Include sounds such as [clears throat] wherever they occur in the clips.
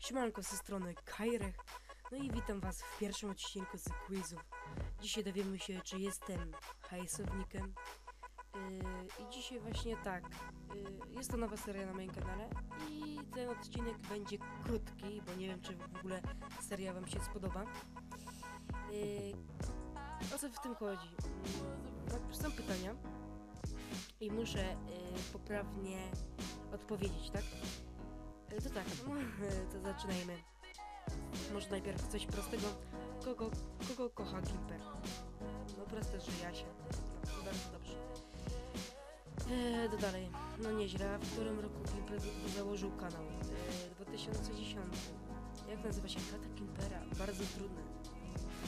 Siemanko ze strony Kajrech. No i witam was w pierwszym odcinku z quizów. Dzisiaj dowiemy się, czy jestem hajsownikiem. Yy, I dzisiaj właśnie tak. Yy, jest to nowa seria na moim kanale i ten odcinek będzie krótki, bo nie wiem, czy w ogóle seria wam się spodoba. Yy, o co w tym chodzi? Yy, są pytania i muszę yy, poprawnie odpowiedzieć, tak? E, To tak, no, [laughs] to zaczynajmy. Może najpierw coś prostego. Kogo, kogo kocha Gimper? No proste, że Jasia. No, bardzo dobrze. E, to dalej. No nieźle. W którym roku Gimper z- założył kanał? E, 2010. Jak nazywa się tata Gimpera? Bardzo trudne.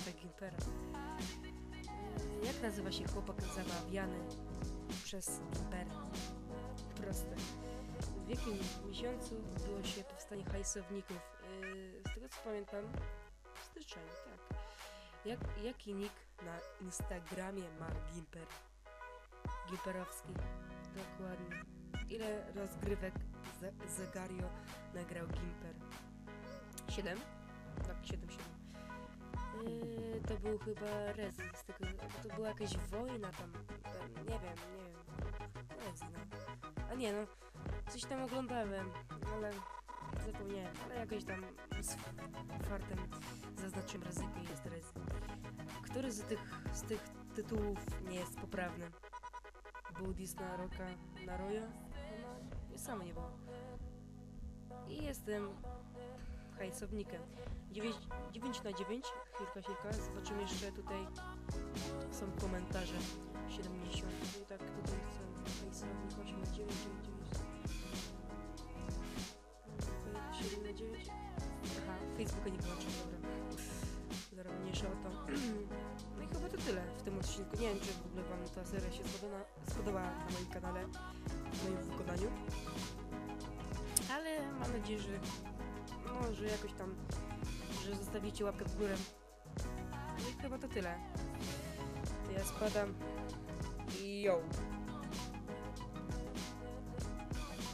Tata Gimpera. E, jak nazywa się chłopak zabawiany przez Gimpera? Proste. W jakim miesiącu było się powstanie hajsowników? Yy, z tego co pamiętam, styczeń, tak. Jak, jaki nick na Instagramie ma Gimper? Gimperowski, dokładnie. Ile rozgrywek Zagario nagrał Gimper? 7? Tak, 7, 7. Yy, to był chyba Rezi, z tego, to była jakaś wojna tam, tam nie wiem, nie wiem. Rezi, no. A nie no, Coś tam oglądałem, ale zapomniałem, ale jakoś tam z fartem zaznaczyłem ryzyko i jest ryzyko. Który z tych, z tych tytułów nie jest poprawny? Był Disney Roka na Royo? No, samo nie było. I jestem hajsownikiem. 9, 9 na 9, chwilka, chwilka. Zobaczymy jeszcze tutaj są komentarze. 70. I tak tutaj są hajsownik 8 na 9, 9, 9. 7 na 9. Aha, Facebooka nie wyłączam, dobra. Zaraz mniejsza o to. [clears throat] No i chyba to tyle w tym odcinku. Nie wiem, czy w ogóle wam ta seria się spodoba, spodobała na moim kanale, w moim wykonaniu. Ale mam nadzieję, że no, że jakoś tam, że zostawicie łapkę w górę. No i chyba to tyle. To ja spadam yo!